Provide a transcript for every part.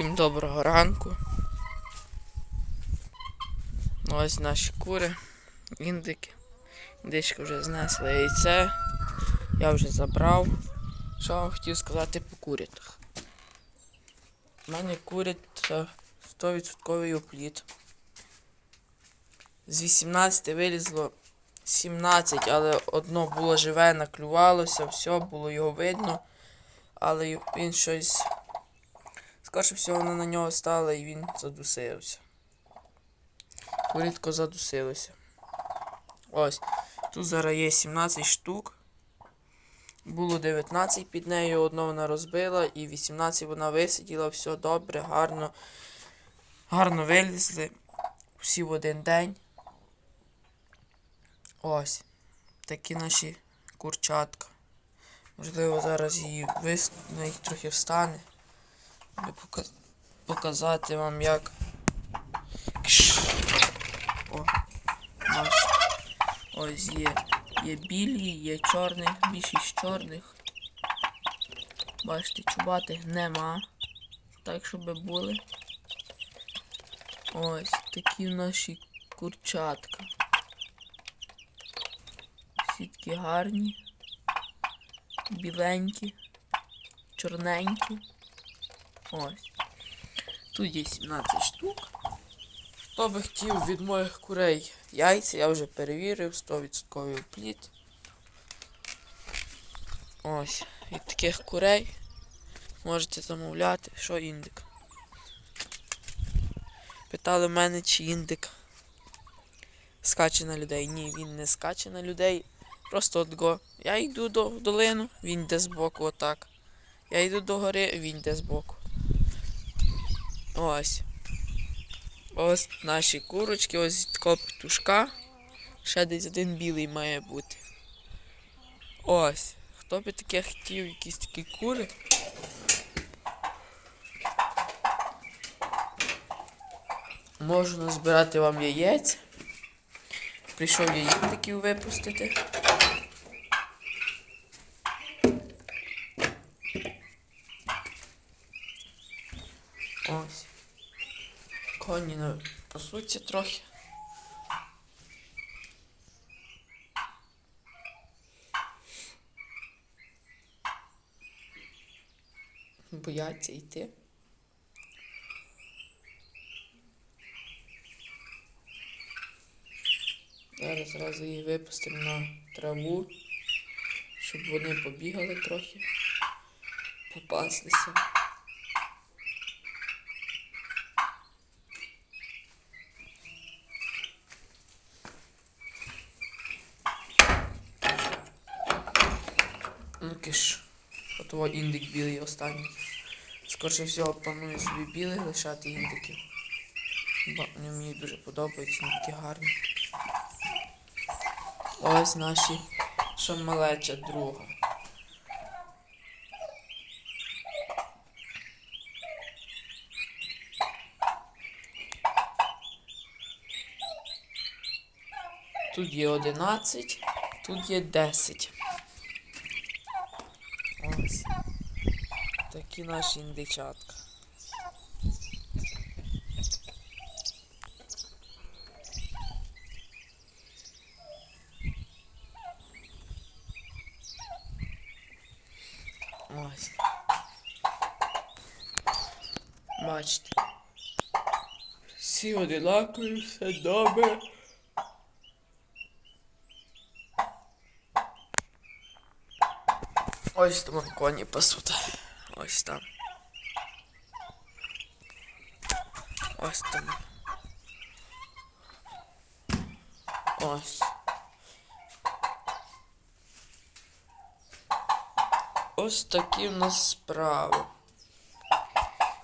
Всім доброго ранку. Ну, Ось наші кури, індики. Індичка вже знесла яйце. Я вже забрав. Що вам хотів сказати по курятах? У мене курять 100% опліт. З 18 вилізло 17, але одно було живе, наклювалося, все, було його видно. Але він щось Скорше всього воно на нього стало і він задусився. Курітко задусилося. Ось. Тут зараз є 17 штук. Було 19 під нею, одно вона розбила і 18 вона висиділа, все добре, гарно. Гарно вилізли. Всі в один день. Ось. Такі наші курчатка. Можливо, зараз її вис... трохи встане. Щоб показати вам як. О. Ось є. Є білі, є чорних, більшість чорних. Бачите, чубатих нема. Так, щоб були. Ось такі наші курчатка. Всі такі гарні, біленькі, чорненькі. Ось. Тут є 17 штук. Хто би хотів від моїх курей яйця, я вже перевірив, 100% плід. Ось. Від таких курей можете замовляти, що індик. Питали мене, чи індик скаче на людей. Ні, він не скаче на людей. Просто от го. Я йду до долину, він йде збоку отак. Я йду до гори, він йде збоку. Ось. Ось наші курочки, ось такого петушка. Ще десь один білий має бути. Ось. Хто би таке хотів, якісь такі кури? Можу назбирати вам яєць. Прийшов я їх таків випустити. Ось. Коні ну, пасуться трохи. Бояться йти. Зараз зразу її випустимо на траву, щоб вони побігали трохи, попаслися. Ну киш. От того індик білий останній. Скорше всього планую собі білих лишати індиків. Бо вони мені дуже подобаються, вони такі гарні. Ось наші що малеча друга. Тут є 11, тут є 10. Такі наші індичатка. Ось. Бачите. Всі одинакові, все добре. Ось там коні пасуть. Ось там. Ось там. Ось. Ось такі в нас справи.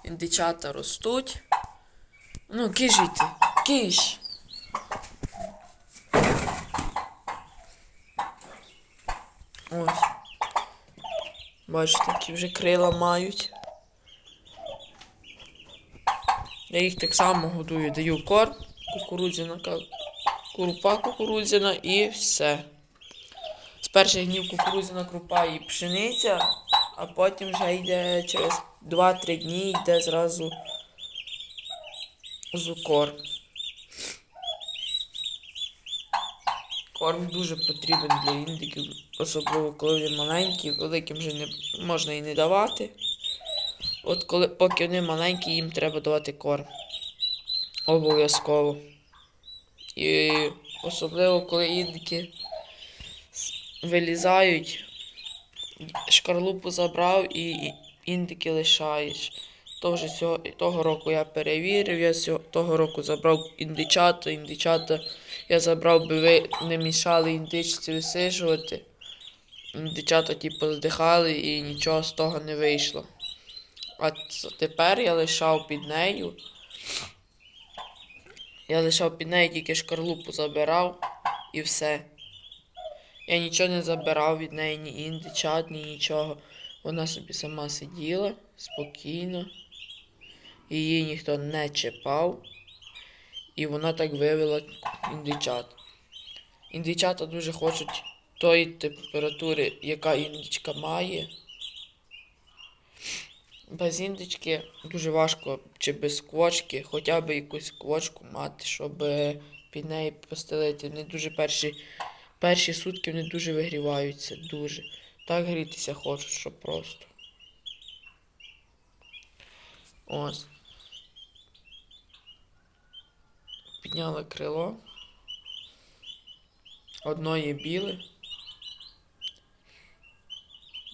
Індичата ростуть. Ну, кижіть, киш. Ось. Бачите, які вже крила мають. Я їх так само годую, даю корм, кукурудзяна, крупа кукурудзяна і все. З перших днів кукурудзяна крупа і пшениця, а потім вже йде через 2-3 дні йде зразу зукор. Корм дуже потрібен для індиків, особливо коли вони маленькі, великим вже не можна і не давати. От коли поки вони маленькі, їм треба давати корм. Обов'язково. І особливо коли індики вилізають, шкарлупу забрав і індики лишаєш. Тож цього, того року я перевірив, я сьо- того року забрав індичата, індичата я забрав, би ви не мішали індичці висижувати. Індичата ті поздихали і нічого з того не вийшло. А тепер я лишав під нею. Я лишав під нею тільки шкарлупу забирав і все. Я нічого не забирав від неї, ні індичат, ні нічого. Вона собі сама сиділа спокійно. Її ніхто не чіпав. І вона так вивела індичат. Індичата дуже хочуть тої температури, яка індичка має. Без індички дуже важко чи без квочки, хоча б якусь квочку мати, щоб е, під неї постелити. Вони дуже перші, перші сутки вони дуже вигріваються, дуже. Так грітися хочуть, що просто. Ось. Підняли крило. Одно є біле.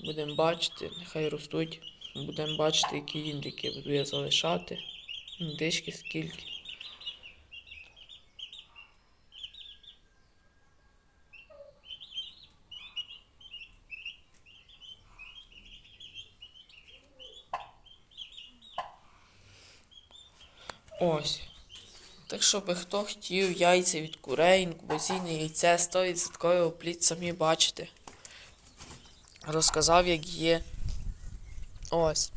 Будемо бачити, нехай ростуть. Будемо бачити, які індики буду я залишати. Індички скільки. Ось. Так що би хто хотів яйця від курей, інкубаційне яйце 100% плід самі бачите. Розказав, як є. Ось.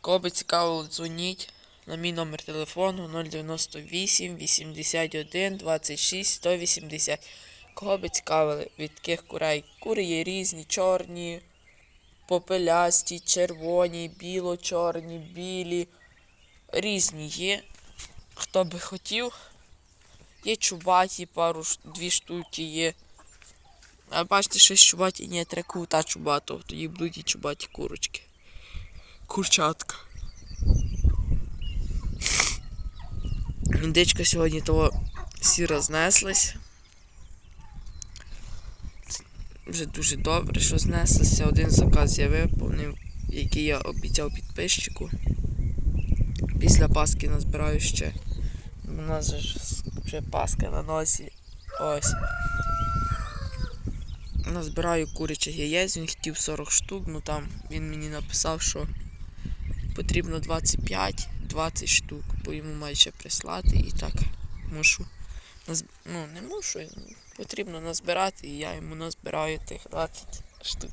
Кого би цікаво, дзвоніть на мій номер телефону 098 81 26 180. Кого би цікавили від таких курей? Кури є різні, чорні, попелясті, червоні, біло-чорні, білі. Різні є. Хто би хотів. Є чубаті, пару дві штуки є. А бачите, що чубаті ні, треба кута чубатого, тоді будуть і чубаті курочки. Курчатка. Індичка сьогодні того всі рознеслись. Вже дуже добре, що знеслися. Один заказ я виповнив, який я обіцяв підписчику. Після Паски назбираю ще. У нас же вже Паска на носі. Ось. Назбираю курячих яєць, він хотів 40 штук, ну там він мені написав, що потрібно 25-20 штук, бо йому ще прислати і так мушу. Наз... Ну, не мушу, потрібно назбирати, і я йому назбираю тих 20 штук.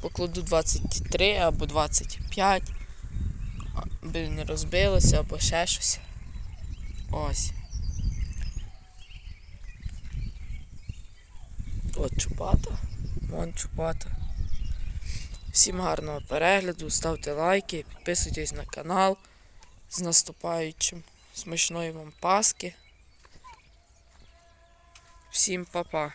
Покладу 23 або 25 аби не розбилося або ще щось. Ось. От чубата. Вон чубата. Всім гарного перегляду, ставте лайки, підписуйтесь на канал. З наступаючим. Смачної вам Паски. Всім па-па.